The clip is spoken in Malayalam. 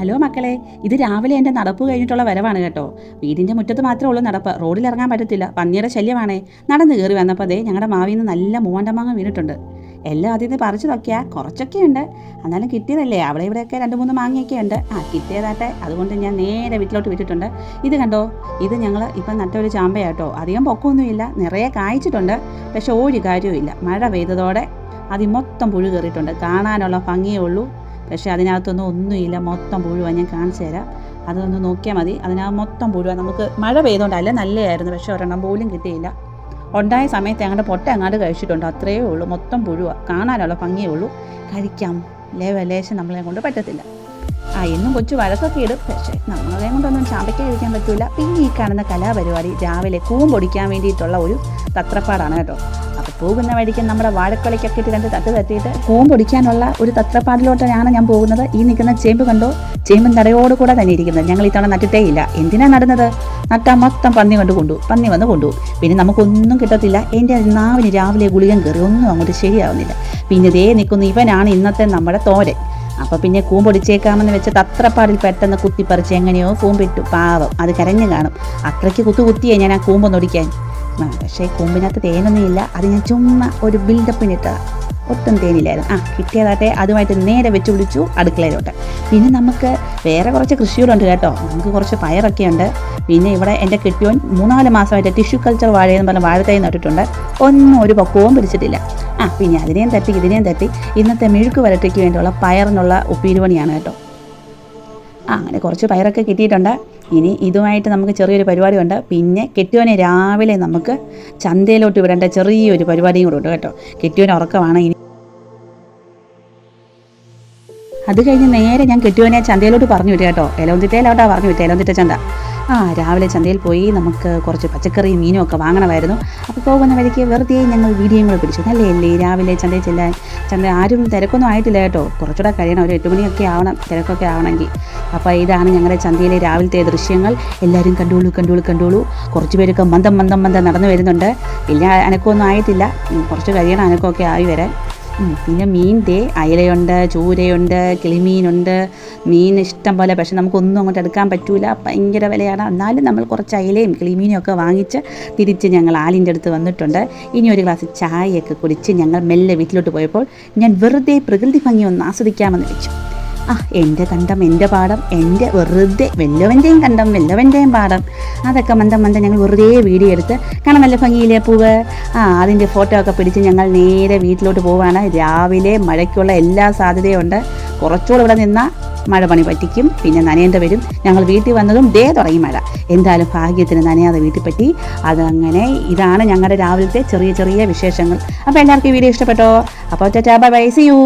ഹലോ മക്കളെ ഇത് രാവിലെ എന്റെ നടപ്പ് കഴിഞ്ഞിട്ടുള്ള വരവാണ് കേട്ടോ. വീടിന്റെ മുറ്റത്ത് മാത്രമേ ഉള്ളൂ നടപ്പ്. റോഡിൽ ഇറങ്ങാൻ പറ്റത്തില്ല. പന്നിയുടെ ശല്യമാണേ. നടന്ന് കയറി വന്നപ്പോൾ അതേ ഞങ്ങളുടെ മാവിൽ നിന്ന് നല്ല മൂവണ്ടമാങ്ങ വീണിട്ടുണ്ട്. എല്ലാം അതിൽ നിന്ന് പറിച്ചു നോക്കിയാൽ കുറച്ചൊക്കെ ഉണ്ട്. എന്നാലും കിട്ടിയതല്ലേ. അവിടെ ഇവിടെയൊക്കെ രണ്ട് മൂന്ന് മാങ്ങയൊക്കെ ഉണ്ട്. ആ കിട്ടിയതാട്ടെ. അതുകൊണ്ട് ഞാൻ നേരെ വീട്ടിലോട്ട് വിട്ടിട്ടുണ്ട്. ഇത് കണ്ടോ? ഇത് ഞങ്ങൾ ഇപ്പം നട്ട ഒരു ചാമ്പയാട്ടോ അധികം പൊക്കമൊന്നുമില്ല. നിറയെ കായ്ച്ചിട്ടുണ്ട്. പക്ഷെ ഒരു കാര്യവുമില്ല. മഴ പെയ്തതോടെ അതിൽ മൊത്തം പുഴു കയറിയിട്ടുണ്ട്. കാണാനുള്ള ഭംഗിയേ ഉള്ളൂ. പക്ഷേ അതിനകത്തൊന്നും ഒന്നുമില്ല. മൊത്തം പുഴുവാണ് ഞാൻ കാണിച്ചു തരാം. അതൊന്ന് നോക്കിയാൽ മതി. അതിനകത്ത് മൊത്തം പുഴുവാണ് നമുക്ക് മഴ പെയ്തുകൊണ്ടല്ല നല്ലതായിരുന്നു. പക്ഷേ ഒരെണ്ണം പോലും കിട്ടിയില്ല. ഉണ്ടായ സമയത്ത് ഞങ്ങളുടെ പൊട്ട അങ്ങാണ്ട് കഴിച്ചിട്ടുണ്ട്. അത്രയേ ഉള്ളൂ. മൊത്തം പുഴുവാണ് കാണാനുള്ള ഭംഗിയേ ഉള്ളൂ. കഴിക്കാം. ലേവ ലേശം നമ്മളെ കൊണ്ട് പറ്റത്തില്ല. ആ എന്നും കൊച്ചു വഴക്കൊക്കെ ഇടും. പക്ഷേ നമ്മളെ കൊണ്ടൊന്നും ചാമ്പയ്ക്ക കഴിക്കാൻ പറ്റില്ല പിന്നെ ഈ കാണുന്ന കലാപരിപാടി രാവിലെ കൂമ്പൊടിക്കാൻ വേണ്ടിയിട്ടുള്ള ഒരു തത്രപ്പാടാണ് കേട്ടോ. പോകുന്ന വഴിക്ക് നമ്മുടെ വാഴക്കൊലയ്ക്കൊക്കെ ഇട്ട് രണ്ട് തട്ട് തട്ടിയിട്ട് കൂമ്പൊടിക്കാനുള്ള ഒരു തത്രപ്പാടിലോട്ടാണ് ഞാൻ പോകുന്നത്. ഈ നിൽക്കുന്ന ചേമ്പ് കണ്ടോ? ചേമ്പും തടയോട് കൂടെ തന്നെ ഇരിക്കുന്നത്. ഞങ്ങൾ ഇത്തവണ നട്ടിട്ടേ ഇല്ല. എന്തിനാ നടുന്നത്? നട്ടാൽ മൊത്തം പന്നി കൊണ്ട് കൊണ്ടു. പന്നി വന്ന് കൊണ്ടു. പിന്നെ നമുക്കൊന്നും കിട്ടത്തില്ല. എന്റെ നാവിന് രാവിലെ ഗുളികൻ കയറി. ഒന്നും അങ്ങോട്ട് ശരിയാവുന്നില്ല. പിന്നെ ദേ നിൽക്കുന്ന. ഇവനാണ് ഇന്നത്തെ നമ്മുടെ തോരൻ. അപ്പോൾ പിന്നെ കൂമ്പൊടിച്ചേക്കാമെന്ന് വെച്ച് തത്രപ്പാടിൽ പെട്ടെന്ന് കുത്തിപ്പറിച്ച് എങ്ങനെയോ കൂമ്പിട്ടു. പാവം. അത് കരഞ്ഞു കാണും. അത്രയ്ക്ക് കുത്തു കുത്തിയേ ഞാൻ ആ കൂമ്പൊന്നൊടിക്കാൻ പക്ഷേ കൊമ്പിനകത്ത് തേനൊന്നും ഇല്ല. അത് ഞാൻ ചുമ്മാ ഒരു ബിൽഡപ്പിനിട്ടതാണ് ഒട്ടും തേനില്ലായിരുന്നു. ആ കിട്ടിയതാട്ടെ അതുമായിട്ട് നേരെ വെച്ച് പിടിച്ചു അടുക്കളയിലോട്ട്. പിന്നെ നമുക്ക് വേറെ കുറച്ച് കൃഷികളുണ്ട് കേട്ടോ. നമുക്ക് കുറച്ച് പയറൊക്കെ ഉണ്ട്. പിന്നെ ഇവിടെ എന്റെ കിട്ടിയോൻ മൂന്നാൽ മാസമായിട്ട് ടിഷ്യൂ കൾച്ചർ വാഴയെന്ന് പറഞ്ഞ വാഴത്തൈ നട്ടിട്ടുണ്ട്. ഒന്നും ഒരു പക്വവും പിടിച്ചിട്ടില്ല. ആ പിന്നെ അതിനെയും തട്ടി ഇതിനെയും തട്ടി ഇന്നത്തെ മെഴുക്ക് വരട്ടയ്ക്ക് വേണ്ടിയുള്ള പയറിനുള്ള ഉപ്പീരുപണിയാണ് കേട്ടോ. ആ അങ്ങനെ കുറച്ച് പയറൊക്കെ കിട്ടിയിട്ടുണ്ട്. ഇനി ഇതുമായിട്ട് നമുക്ക് ചെറിയൊരു പരിപാടി ഉണ്ട് പിന്നെ കെട്ടിയോനെ രാവിലെ നമുക്ക് ചന്തയിലോട്ട് വിടേണ്ട ചെറിയൊരു പരിപാടിയും കൂടെ ഉണ്ട് കേട്ടോ. കെട്ടിയോനെ ഉറക്കമാണ്. ഇനി അത് കഴിഞ്ഞ് നേരെ ഞാൻ കെട്ടിയോനെ ചന്തയിലോട്ട് പറഞ്ഞു വിട്ടു കേട്ടോ. എലോന്തിട്ടയിലോട്ടാ പറഞ്ഞു വിട്ടു എലോന്തിട്ട ചന്ത. ആ രാവിലെ ചന്തയിൽ പോയി നമുക്ക് കുറച്ച് പച്ചക്കറിയും മീനും ഒക്കെ വാങ്ങണമായിരുന്നു. അപ്പോൾ പോകുന്ന വഴിക്ക് വെറുതെ ഞങ്ങൾ വീഡിയോയും കൂടെ പിടിച്ചു. നല്ലേ അല്ലേ? രാവിലെ ചന്തയിൽ ചെല്ലാൻ ചന്ത ആരും തിരക്കൊന്നും ആയിട്ടില്ല കേട്ടോ. കുറച്ചുകൂടെ കഴിയണം ഒരു എട്ട് മണിയൊക്കെ ആവണം തിരക്കൊക്കെ ആവണമെങ്കിൽ. അപ്പോൾ ഇതാണ് ഞങ്ങളുടെ ചന്തയിലെ രാവിലത്തെ ദൃശ്യങ്ങൾ. എല്ലാവരും കണ്ടോളൂ കണ്ടോളൂ കണ്ടോളൂ. കുറച്ച് പേരൊക്കെ മന്ദം മന്ദം മന്ദം നടന്നു വരുന്നുണ്ട്. ഇല്ല അനക്കമൊന്നും ആയിട്ടില്ല. കുറച്ച് കഴിയണം അനക്കമൊക്കെ ആയി വരാൻ. പിന്നെ മീന്റെ അയലയുണ്ട് ചൂരയുണ്ട് കിളിമീനുണ്ട്. മീൻ ഇഷ്ടം പോലെ പക്ഷെ നമുക്കൊന്നും അങ്ങോട്ട് എടുക്കാൻ പറ്റൂല. ഭയങ്കര വിലയാണ്. എന്നാലും നമ്മൾ കുറച്ച് അയലയും കിളിമീനും ഒക്കെ വാങ്ങിച്ച് തിരിച്ച് ഞങ്ങൾ ആലിന്റെ അടുത്ത് വന്നിട്ടുണ്ട്. ഇനി ഒരു ഗ്ലാസ് ചായയൊക്കെ കുടിച്ച് ഞങ്ങൾ മെല്ലെ വീട്ടിലോട്ട് പോയപ്പോൾ ഞാൻ വെറുതെ പ്രകൃതി ഭംഗി ഒന്ന് ആസ്വദിക്കാമെന്ന് വെച്ചു ആ എന്റെ കണ്ടം എന്റെ പാടം എന്റെ വെറുതെ വല്ലവന്റെയും കണ്ടം വല്ലവന്റെയും പാടം. അതൊക്കെ മന്ദം മന്ദം ഞങ്ങൾ വെറുതെ വീഡിയോ എടുത്ത് കാണാൻ നല്ല ഭംഗിയിലേ പൂവ്? ആ അതിന്റെ ഫോട്ടോ ഒക്കെ പിടിച്ച് ഞങ്ങൾ നേരെ വീട്ടിലോട്ട് പോവാണ്. രാവിലെ മഴയ്ക്കുള്ള എല്ലാ സാധ്യതയുണ്ട്. കുറച്ചുകൂടെ ഇവിടെ നിന്നാൽ മഴ പണി പറ്റിക്കും. പിന്നെ നനയേണ്ട വരും. ഞങ്ങൾ വീട്ടിൽ വന്നതും ദേ തുടങ്ങി മഴ. എന്തായാലും ഭാഗ്യത്തിന് നനയാതെ വീട്ടിൽ പറ്റി. അതങ്ങനെ ഇതാണ് ഞങ്ങളുടെ രാവിലത്തെ ചെറിയ ചെറിയ വിശേഷങ്ങൾ. അപ്പോൾ എല്ലാവർക്കും ഈ വീഡിയോ ഇഷ്ടപ്പെട്ടോ? അപ്പോൾ ചേച്ചാ ബൈ ബൈ സി യു.